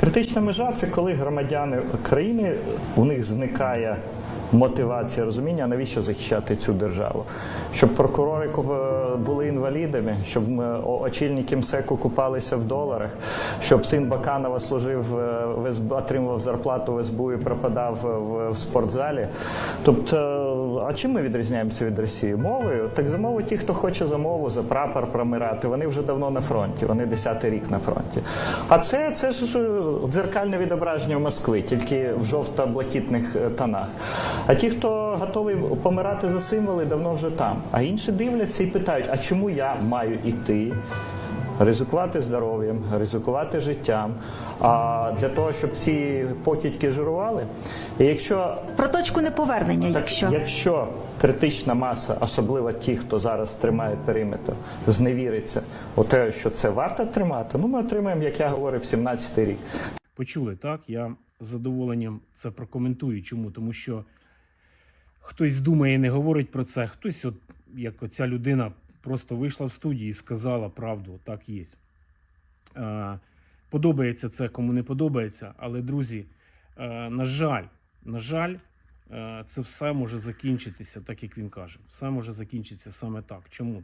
Критична межа це коли громадяни країни у них зникає мотивація розуміння, навіщо захищати цю державу. Щоб прокурори були інвалідами, щоб очільники МСЕКу купалися в доларах, щоб син Баканова служив е, в СБ, отримував зарплату в СБУ і пропадав в, в спортзалі. Тобто, а чим ми відрізняємося від Росії? Мовою? Так за ті, хто хоче за мову, за прапор промирати, вони вже давно на фронті, вони десятий рік на фронті. А це, це ж е, дзеркальне відображення Москви, тільки в жовто-блакитних е, тонах. А ті, хто готовий помирати за символи, давно вже там. А інші дивляться і питають: а чому я маю іти? Ризикувати здоров'ям, ризикувати життям, а для того, щоб ці покидьки жирували. І якщо Про точку неповернення, так, якщо якщо критична маса, особливо ті, хто зараз тримає периметр, зневіриться у те, що це варто тримати, ну ми отримаємо, як я говорив, 17-й рік. Почули, так? Я з задоволенням це прокоментую. Чому? Тому що хтось думає, не говорить про це, хтось, от як оця людина, просто вийшла в студії і сказала правду, так є. Е, подобається це, кому не подобається. Але, друзі, е, на жаль, на жаль, е, це все може закінчитися, так як він каже. Все може закінчитися саме так. Чому?